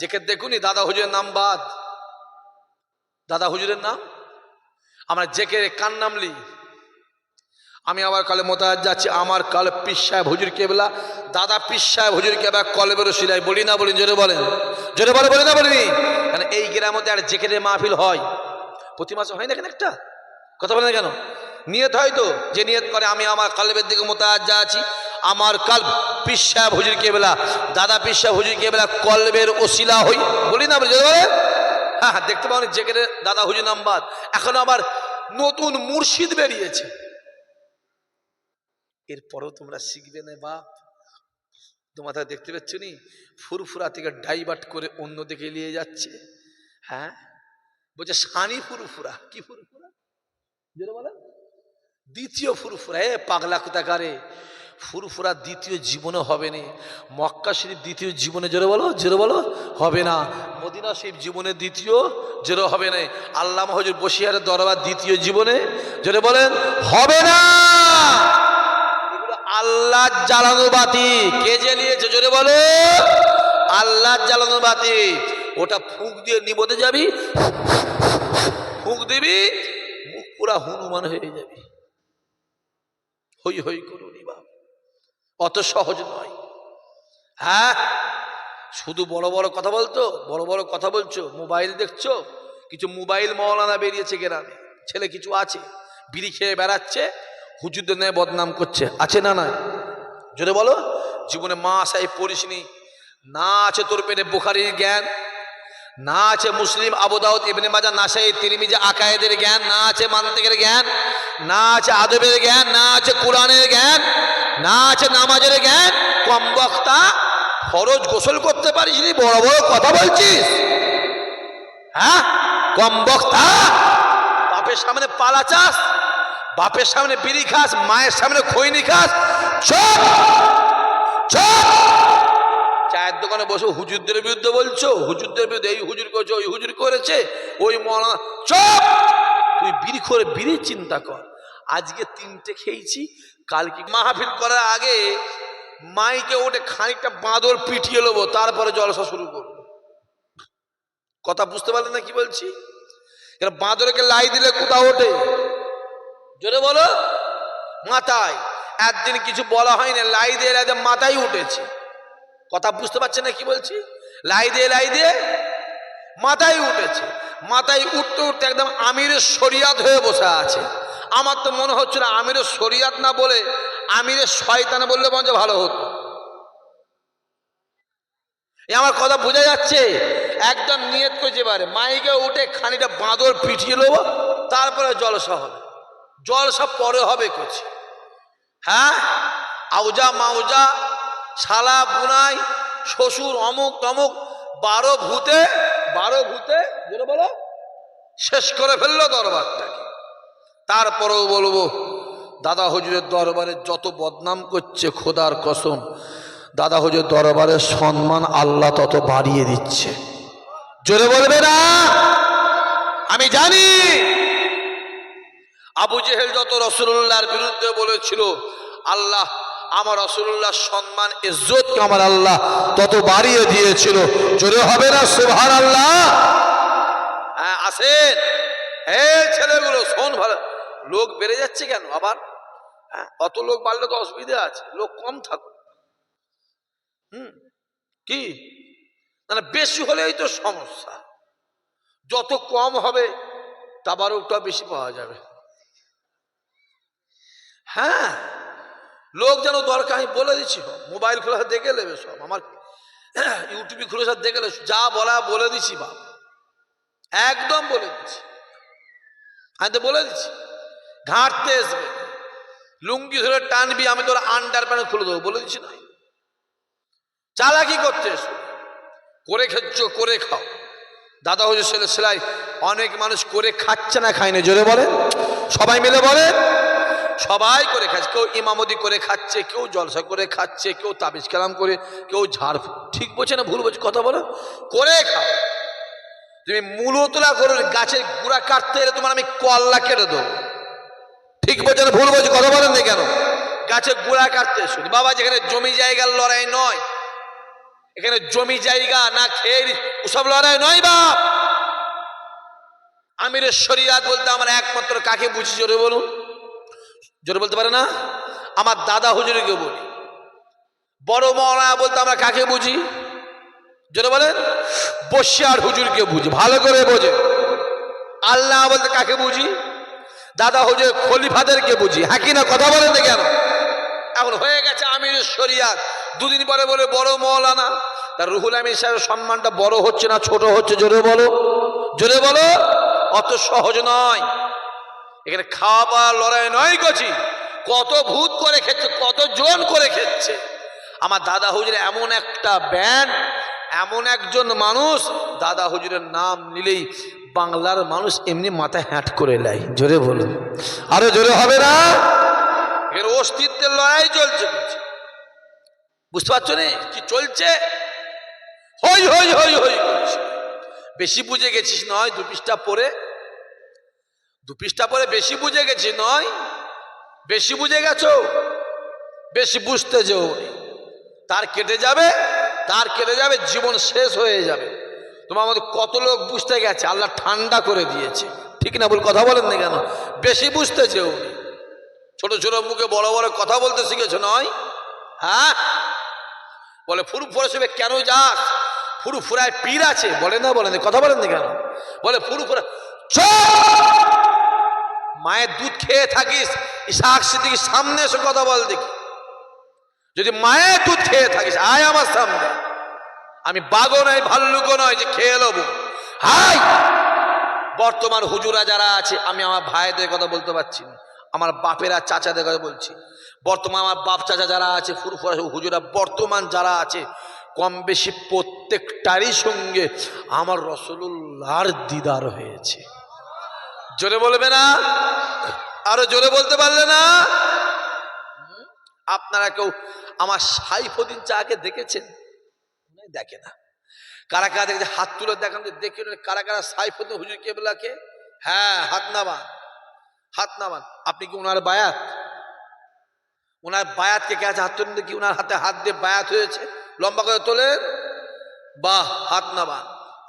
যেকে দেখুনি দাদা হুজুরের নাম বাদ। দাদা হুজুরের নাম? আমরা জেকে কার নাম লি? আমি আবার কালে মোতাজ যাচ্ছি, আমার কাল পিস সাহেব হুজুর কেবলা। দাদা পিস সাহেব হুজুর কেবলা কলেবের সিলাই বলি না বলি, জোরে বলেন। জোরে বলে, বলি না বলিনি কারণ এই গ্রামতে আর জেকের মাহফিল হয়। প্রতি মাসে হয় না কেন একটা? কথা বলেন কেন? নিয়ত হয় তো, যে নিয়ত করে আমি আমার কালবের দিকে মোতাজ যা আছি আমার কাল পিস সাহেব কেবলা দাদা পিস সাহেব কেবলা কলবের ওসিলা হই। বলি না বলি হ্যাঁ হ্যাঁ দেখতে পাবেন জেকের দাদা হুজুর নাম্বার। এখন আবার নতুন মুর্শিদ বেরিয়েছে। এরপরেও তোমরা শিখবে না বাপ। তোমাদের দেখতে পাচ্ছ নি, ফুরফুরা থেকে ডাইভার্ট করে অন্য দিকে নিয়ে যাচ্ছে। হ্যাঁ? বলছে, সানি ফুরফুরা। কি ফুরফুরা? জোরে বলো? দ্বিতীয় ফুরফুরা। এ পাগলা কোথাকারে? ফুরফুরা দ্বিতীয় জীবনে হবে না। মক্কা শরীফ দ্বিতীয় জীবনে জোরে বলো জোরে বলো, হবে না। মদিনা শরীফ জীবনে দ্বিতীয়, জোরে হবে না। আল্লাহ হজুর বসিয়ারের দরবার দ্বিতীয় জীবনে, জোরে বলেন, হবে না। আল্লাহ জ্বালানো বাতি। কে জ্বালিয়েছে? জোরে বলো। আল্লাহ জ্বালানো বাতি। ওটা ফুঁক দিয়ে নিবতে যাবি। ফুঁক দিবি, মুখ পুরা হনুমান হয়ে যাবি। হই হই বাপ অত সহজ নয়। হ্যাঁ? শুধু বড় বড় কথা বলতো? বড় বড় কথা বলছো? মোবাইল দেখছ? কিছু মোবাইল মৌলানা বেরিয়েছে গ্রামে। ছেলে কিছু আছে? বিড়ি খেয়ে বেড়াচ্ছে? হুজুরদের নেয় বদনাম করছে। আছে না না জোরে বলো? জীবনে মা সাহেব পড়িসনি। না আছে তোর পেটে বোখারির জ্ঞান। না আছে মুসলিম আবুদাউদ ইবনে মাজা নাসাই তিরমিজি আকায়েদের জ্ঞান, না আছে মান্তিকের জ্ঞান, না আছে আদবের জ্ঞান, না আছে কোরআনের জ্ঞান, না আছে নামাজের জ্ঞান। কম বক্তা ফরজ গোসল করতে পারিস নি, বড় বড় কথা বলছিস। হ্যাঁ? কম বক্তা বাপের সামনে পালা চাস, বাপের সামনে বিড়ি খাস, মায়ের সামনে খৈনি খাস, চুপ চায়ের দোকানে বসে হুজুরদের বিরুদ্ধে বলছো? হুজুরদের বিরুদ্ধে এই হুজুর করেছে, ওই হুজুর করেছে, ওই মরা চুপ! তুই বিড়ি করে বিড়ি চিন্তা কর। আজকে তিনটে খেয়েছি, কালকে মাহফিল করার আগে মাইকে ওঠে খানিকটা বাঁদর পিটিয়ে নেব তারপরে জলসা শুরু করব। কথা বুঝতে পারলেন না কি বলছি? এবার বাঁদরকে লাই দিলে কোথাও ওঠে? জোরে বলো। মাথায়। একদিন কিছু বলা হয়নি লাই দিয়ে মাথায় উঠেছে। কথা বুঝতে পারছেন না কি বলছি? লাই দিয়ে লাই দিয়ে মাথায় উঠেছে। মাথায় উঠতে উঠতে একদম আমিরের শরিয়াত হয়ে বসে আছে। আমার তো মনে হচ্ছে না আমিরের শরিয়াত না বলে আমিরের শয়তান বললে হয় ভালো হতো। এ আমার কথা বোঝা যাচ্ছে? একদম নিয়ত করেছে এবারে মাইকে উঠে খানিকটা বাঁদর পিটিয়ে নেব, তারপরে জলসা হবে। জলসা পরে হবে করছি হ্যাঁ? আউজা, মাউজা শালা বুনাই, শ্বশুর অমুক তমুক, বারো ভূতে বারো ভূতে, যেটা বলো, শেষ করে ফেলল দরবারটাকে। তারপরেও বলব, দাদা হজুরের দরবারে যত বদনাম করছে খোদার কসম, দাদা হজুর দরবারের সম্মান আল্লাহ তত বাড়িয়ে দিচ্ছে। জোরে বলবে না? আমি জানি। আবু জেহেল যত রসুল্লাহর বিরুদ্ধে বলেছিল, আল্লাহ আমার রসুল্লাহ সম্মান ইজ্জতকে আমার আল্লাহ তত বাড়িয়ে দিয়েছিল? জোরে হবে না সুভার আল্লাহ হ্যাঁ আসেন। হে ছেলেগুলো, শোন ভালো, লোক বেড়ে যাচ্ছে কেন আবার? হ্যাঁ অত লোক বাড়লে তো অসুবিধা আছে, লোক কম থাকুক। হুম, কি? না বেশি হলেই তো সমস্যা। যত কম হবে, তাবারকটা বেশি পাওয়া যাবে। হ্যাঁ লোক যেন দরকার আমি বলে দিচ্ছি মোবাইল খোলা দেখে নেবে সব। আমার ইউটিউবে খুলে সব দেখে নেবে। যা বলা বলে দিচ্ছি বাপ। একদম বলে দিচ্ছি। আমি তো বলে দিচ্ছি। ঘাঁটতে আসবে লুঙ্গি ধরে টানবি, আমি তোর আন্ডার প্যান্ট খুলে দেবো, বলে দিচ্ছি না। চালাকি করতে এসো। করে খেচ্ছ, করে খাও। দাদা হুজুর ছেলে, সেলাই অনেক মানুষ করে খাচ্ছে না, খায়নি। জোরে বলে সবাই মিলে বলে সবাই করে খাচ্ছে, কেউ ইমামতি করে খাচ্ছে, কেউ জলসা করে খাচ্ছে, কেউ তাবিজ কালাম করে, কেউ ঝাড় ঠিক বলছে না ভুল বলছে? কথা বলো। করে খাও। তুমি মূলতলা করো গাছের গুড়া কাটতে এলে তোমার আমি কল্লা কেটে দেবো। ঠিক বলছে না ভুল বলছে? কথা বলেন না কেন? গাছের গুড়া কাটতে শুনি বাবা, যেখানে জমি জায়গার লড়াই নয়, এখানে জমি জায়গা না খেয়ে ওসব লড়াই নয় বাপ। আমিরের শরিয়াত বলতে আমার একমাত্র কাকে বুঝি জোরে বলুন? জোরে বলতে পারে না? আমার দাদা হুজুরকে বলি, বড় মৌলানা বলতে আমরা কাকে বুঝি? জোরে বলেন, বসিয়ার হুজুরকে বুঝি, ভালো করে বোঝে। আল্লাহ বলতে কাকে বুঝি? দাদা হুজুর খলিফাদেরকে বুঝি। হ্যাঁ না, কথা বলেন না কেন? এখন হয়ে গেছে আমির শরিয়াত। দুদিন পরে বলে, বড় মৌলানা তার রুহুল আমির সাহেবের সম্মানটা বড় হচ্ছে না ছোট হচ্ছে? জোরে বলো। জোরে বলো। অত সহজ নয়। এখানে খাওয়া লড়াই নয় গছি কত ভূত করে খেচ্ছে, কত জন করে খেচ্ছে। আমার দাদা হুজুর এমন একটা ব্যান্ড এমন একজন মানুষ, দাদা হুজুরের নাম নিলেই বাংলার মানুষ এমনি মাথায় হ্যাট করে নেয়। জোরে বলুন। আরও জোরে হবে না? এর অস্তিত্বের লড়াই চলছে। বুঝতে পারছ নি? কি চলছে? হই হই হই হই বেশি বুঝে গেছিস নয়, দু পৃষ্ঠা পরে দু পৃষ্ঠা পরে বেশি বুঝে গেছি নয়। বেশি বুঝে গেছো? বেশি বুঝতে যেও তার কেটে যাবে তার কেটে যাবে জীবন শেষ হয়ে যাবে। তোমার মধ্যে কত লোক বুঝতে গেছে আল্লাহ ঠান্ডা করে দিয়েছে। ঠিক না বল কথা বলেন না কেন? বেশি বুঝতে নি। ছোট ছোট মুখে বড় বড় কথা বলতে শিখেছো নয়? হ্যাঁ? বলে ফুরু ফুরসবে কেন যাস? ফুরু ফুরায় পীর আছে বলে না বলেন না, কথা বলেন না কেন? বলে ফুরু ফুরা! মায়ের দুধ খেয়ে থাকিস ইসাক সিদ্দিকির সামনে এসে কথা বল দেখি। যদি মায়ের দুধ খেয়ে থাকিস, আয় আমার সামনে। আমি বাঘও নয় ভাল্লুকও নয় যে খেয়ে নেব হাই! বর্তমান হুজুরা যারা আছে, আমি আমার ভাইদের কথা বলতে পারছি না। আমার বাপেরা চাচাদের কথা বলছি। বর্তমান আমার বাপ চাচা যারা আছে, ফুরফুরা হুজুরা বর্তমান যারা আছে, কম বেশি প্রত্যেকটারই সঙ্গে আমার রসুল্লাহর দিদার হয়েছে। জোরে বলবে না? আরও জোরে বলতে পারলে না? আপনারা কেউ আমার সাইফুদ্দিন চাকে দেখেছেন? দেখে না। কারা কারা দেখেছে? হাত তুলে দেখান দেখে কারা কারা সাইফুদ্দিন হুজুর কেবলাকে। হ্যাঁ হাত নামান। হাত নামান। আপনি কি ওনার বায়াত? ওনার বায়াতকে কে আছে? হাত তুলেন কি ওনার হাতে হাত দিয়ে বায়াত হয়েছে। লম্বা করে তোলেন। বাহ, হাত নামান।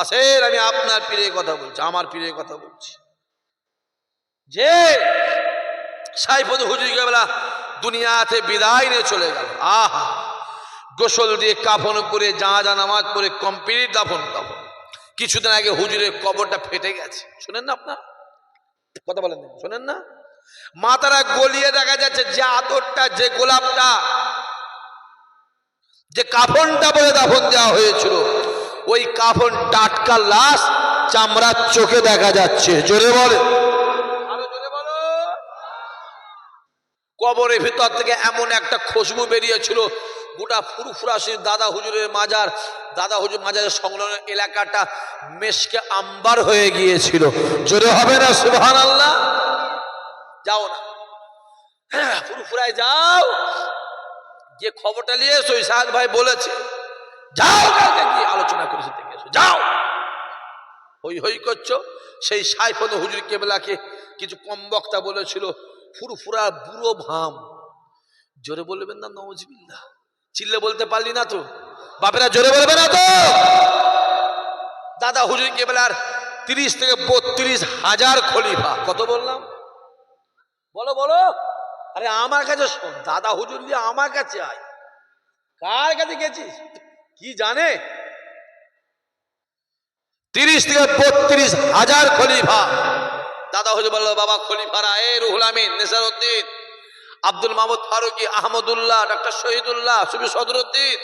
আসেন, আমি আপনার পীরের কথা বলছি, আমার পীরের কথা বলছি। যে সাইফুদ হুজুর কেবলা দুনিয়াতে বিদায় নিয়ে চলে গেল। আহা, গোসল দিয়ে কাফন করে জাহাজা নামাজ পড়ে কমপ্লিট দাফন, কাফন। কিছুদিন আগে হুজুরের কবরটা ফেটে গেছে। শোনেন না আপনার? কথা বলেন শোনেন না? মাথাটা গলিয়ে দেখা যাচ্ছে যে আদরটা যে গোলাপটা, যে কাফনটা বলে দাফন দেওয়া হয়েছিল, ওই কাফন টাটকা লাশ চামড়ার চোখে দেখা যাচ্ছে। জোরে বলে আরও জোরে বলো কবরের ভিতর থেকে এমন একটা খুশবু বেরিয়েছিল। গোটা ফুরফুরাশির দাদা হুজুরের মাজার দাদা হুজুর মাজারের সংলগ্ন এলাকাটা মেশকে আম্বার হয়ে গিয়েছিল। জোরে হবে না সুবহান আল্লাহ যাও না। হ্যাঁ, ফুরফুরায় যাও। যে খবরটা নিয়ে এসো ইসাহাক ভাই বলেছে। যাও কালকে গিয়ে আলোচনা করেছে দেখে এসো যাও। হই হই করছ। সেই সাইফদ হুজুর কেবলাকে কিছু কম বক্তা বলেছিল ফুরফুরা বুড়ো ভাম। জোরে বলবেন না নওয়াজবিল্লাহ চিল্লে বলতে পারলি না তো। বাপেরা, জোরে বলবে না তো। দাদা হুজুর কেবলার তিরিশ থেকে বত্রিশ হাজার খলিফা। কত বললাম? বলো বলো। আরে, আমার কাছে শোন, দাদা হুজুর দিয়ে আমার কাছে আয়। কার কাছে গেছিস? কি জানে? তিরিশ থেকে বত্রিশ হাজার খলিফা। দাদা হুজুর বলল, বাবা খলিফারা, এ রুহুল আমিন নেসার উদ্দিন আব্দুল মাহমুদ ফারুকি, আহমদুল্লাহ, ডাক্তার শহীদুল্লাহ, সুবি সদরুদ্দিন।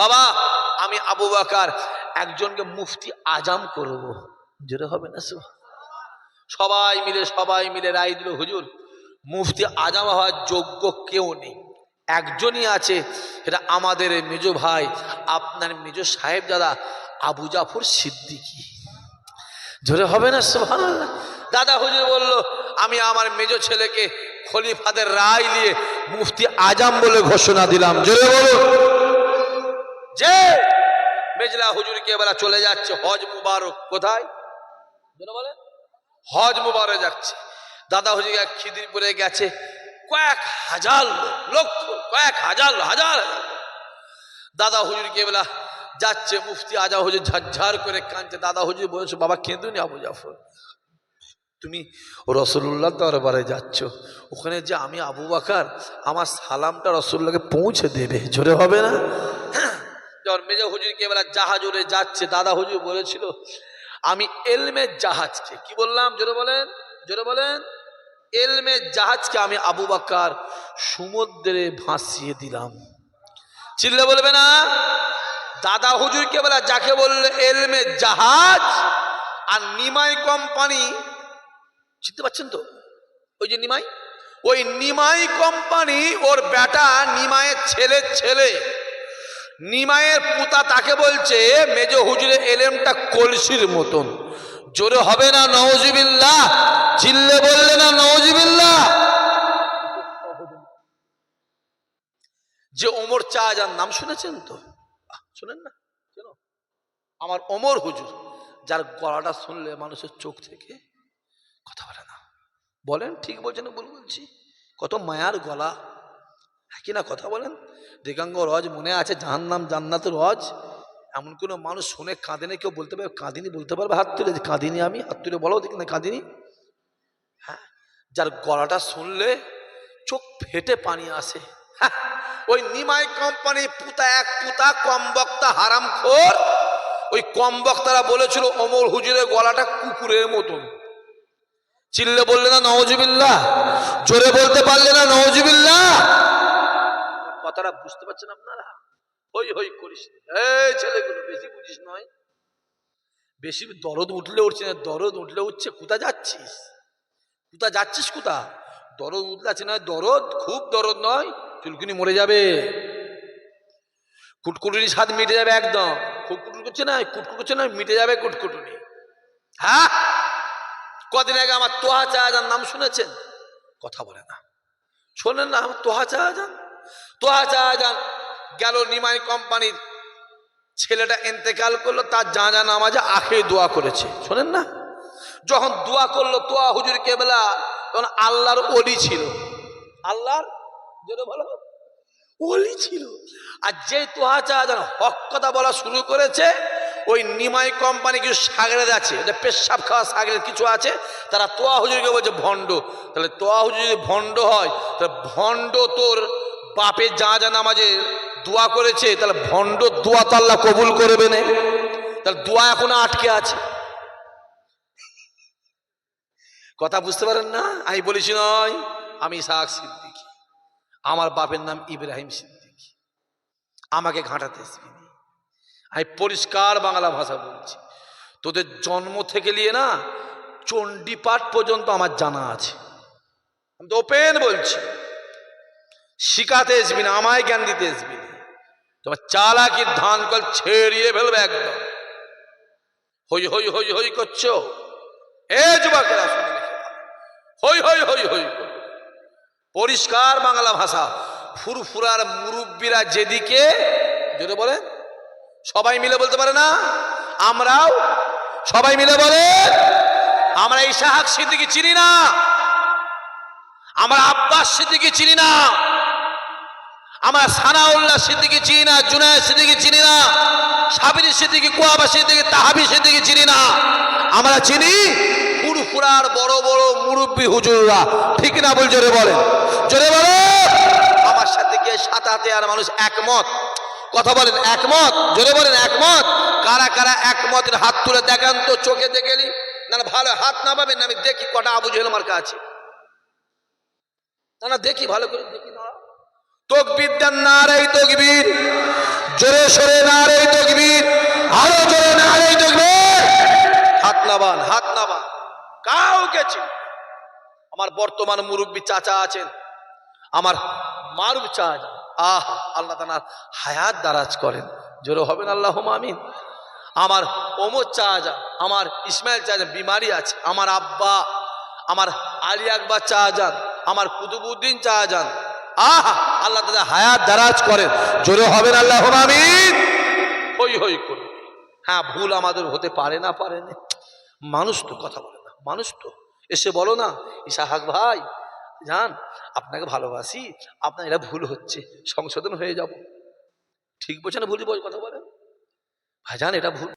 বাবা, আমি আবু বাকার, একজনকে মুফতি আজাম করব। জোরে হবে না সব সবাই মিলে সবাই মিলে রায় দিল, হুজুর, মুফতি আজাম হওয়ার যোগ্য কেউ নেই। একজনই আছে, সেটা আমাদের মেজ ভাই, আপনার মেজ সাহেব দাদা, আবু জাফর সিদ্দিকী। জোরে হবে না, সুবহানাল্লাহ। দাদা হুজুর বলল, আমি আমার মেজ ছেলেকে খলিফাদের রায় নিয়ে মুফতি আজাম বলে ঘোষণা দিলাম। জোরে বলুন। যে মেজলা হুজুরকে এবার চলে যাচ্ছে, হজ মুবারক কোথায়? বলে হজ মুবারক যাচ্ছে। দাদা হুজুর খিদিরপুরে গেছে, কয়েক হাজার লোক, লক্ষ, কয়েক হাজার হাজার। দাদা হুজুর কেবলা যাচ্ছে মুফতি আজা হুজুর ঝাঝার করে কাঁদছে। দাদা হুজুর বলেছে, বাবা, কেঁদুনি আবু জাফর। তুমি রসুল্লাহ দরবারে যাচ্ছ। ওখানে যে আমি আবু বাকার, আমার সালামটা রসুল্লাহকে পৌঁছে দেবে। জোরে হবে না? যখন মেজা হুজুরকে বেলা জাহাজ উড়ে যাচ্ছে, দাদা হুজুর বলেছিল, আমি এলমের জাহাজকে। কি বললাম? জোরে বলেন জোরে বলেন। এলমের জাহাজকে আমি আবু বাকার সমুদ্রে ভাসিয়ে দিলাম। চিল্লে বলবে না? দাদা হুজুরকে বলা যাকে বললে এলমের জাহাজ আর নিমাই কোম্পানি চিনতে পারছেন তো? ওই যে নিমাই? ওই নিমাই কোম্পানি, ওর বেটা নিমাইয়ের ছেলের ছেলে। নিমাইয়ের পুতা তাকে বলছে, মেজ হুজুরের এলেমটা কলসির মতন। জোরে হবে না নওজিবিল্লাহ চিল্লে বললে না নওজিবিল্লাহ যে ওমর চা যার নাম শুনেছেন তো? শুনেন না আমার ওমর হুজুর, যার গলাটা শুনলে মানুষের চোখ থেকে কথা বলে না। বলেন ঠিক বলছেন ভুল বলছি। কত মায়ার গলা। হ্যাঁ কি না কথা বলেন? দেগাঙ্গ রজ মনে আছে জাহান্নাম জান্নাত রজ। এমন কোনো মানুষ শুনে কাঁদেনি কেউ বলতে পারবে? কাঁদিনি বলতে পারবে? হাত তুলে কাঁদিনি আমি হাত তুলে বলো দেখি না কাঁদিনি। হ্যাঁ যার গলাটা শুনলে চোখ ফেটে পানি আসে। হ্যাঁ, ওই নিমাই কোম্পানি পুতা এক পুতা কম বক্তা হারাম খোর ওই কম বক্তারা বলেছিল অমর হুজুরের গলাটা কুকুরের মতন। চিল্লে বললে না, নওয়াজিবিল্লাহ। জোরে বলতে পারলে না, নওয়াজিবিল্লাহ। কথাটা বুঝতে পারছেন আপনারা? হই হই, করিস। এই ছেলেগুলো, বেশি বুঝিস নয়। বেশি দরদ উঠলে উঠছে না, দরদ উঠলে উঠছে কোথা যাচ্ছিস? কোথা যাচ্ছিস কোথা দরদ উঠলে আছে না দরদ, খুব দরদ নয়, চুলকুনি মরে যাবে। কুটকুটুনি স্বাদ মিটে যাবে একদম। কুটকুট করছে না কুটকুট করছে না, মিটে যাবে কুটকুটুনি। হ্যাঁ? কদিন আগে আমার তোহা চাহাজান নাম শুনেছেন? কথা বলে না। শোনেন না, আমার তোহা চাহাজান তোহা চাহাজান গেল নিমাই কোম্পানির ছেলেটা এন্তেকাল করল, তার জানা নামাজে আখে দোয়া করেছে। শোনেন না? যখন দোয়া করল তোয়া হুজুর কেবলা, তখন আল্লাহর অলি ছিল। আল্লাহর? জোরে বলো অলি ছিল। আর যে তোহা চাহাজান হক কথা বলা শুরু করেছে ওই নিমাই কোম্পানি কিছু সাগরেদ আছে, ওদের পেশাব খাওয়া সাগরেদ কিছু আছে, তারা তোয়া হুজুরকে বলছে, ভণ্ড। তাহলে তোয়া হুজুর যদি ভণ্ড হয়, তাহলে ভণ্ড তোর বাপের যা যা নামাজে দোয়া করেছে, তাহলে ভণ্ড দোয়া তো আল্লাহ কবুল করবে না। তাহলে দোয়া এখনও আটকে আছে। কথা বুঝতে পারেন না? আমি বলেছি নয়, আমি ইসাহাক সিদ্দিকি। আমার বাপের নাম ইব্রাহিম সিদ্দিকি। আমাকে ঘাঁটাতে। আমি পরিষ্কার বাংলা ভাষা বলছি। তোদের জন্ম থেকে নিয়ে না চণ্ডীপাঠ পর্যন্ত আমার জানা আছে। আমি তো ওপেন বলছি। শিখাতে আসবি না, আমায় জ্ঞান দিতে আসবি না। তোমার চালাকির ধান কল ছেড়িয়ে ফেলবে একদম। হই হই হই হই করছ? এ যুবকেরা, শুনে। হই হই হই হই পরিষ্কার বাংলা ভাষা। ফুরফুরার মুরব্বীরা যেদিকে জোরে বলেন সবাই মিলে বলতে পারে না? আমরাও সবাই মিলে বলে, আমরা ইসাহাক সিদ্দিকি চিনি না। আমরা আব্বাস সিদ্দিকি চিনি না। আমরা সানাউল্লাহ সিদ্দিকি চিনি না জুনায় সিদ্দিকি চিনি না, সাবিরি সিদ্দিকি, কুয়াবা সিদ্দিকি, তাহাবি সিদ্দিকি চিনি না। আমরা চিনি ফুরফুরার বড় বড় মুরব্বী হুজুররা। ঠিক না বল, জোরে বলেন। জোরে বলে আমার সাথে গিয়ে সাত হাতে আর মানুষ একমত। কথা বলেন একমত? জোরে বলেন একমত? কারা কারা একমতের হাত তুলে দেখান তো চোখে দেখেলি না না, ভালো হাত না পাবেন, আমি দেখি কটা আবু জেহেল আমার কাছে। না না, দেখি, ভালো করে দেখি না। জোরে না জোরে না রে হাত হাত আমার বর্তমান মুরব্বী চাচা আছেন। আমার মারুফ চাচা। আহ, আল্লাহ তানার হায়াত দারাজ করেন। জোরে হবেন আল্লাহ আমিন। আমার ওমর চাচা, আমার ইসমাইল চাচা বিমারি আছে, আমার আব্বা, আমার আলী আকবর চাচান আমার কুতুবুদ্দিন চাচান আহ, আল্লাহ তাদের হায়াত দারাজ করেন। জোরে হবেন আল্লাহ আমিন। হই হই করুন হ্যাঁ ভুল আমাদের হতে পারে না পারে না। মানুষ তো কথা বলে না, মানুষ তো। এসে বলো না, ইসাহাক ভাই জান, আপনাকে ভালোবাসি, আপনার এটা ভুল হচ্ছে, সংশোধন হয়ে যাব। ঠিক বলছে না ভুল বল কথা বলেন ভাইজান এটা ভুল।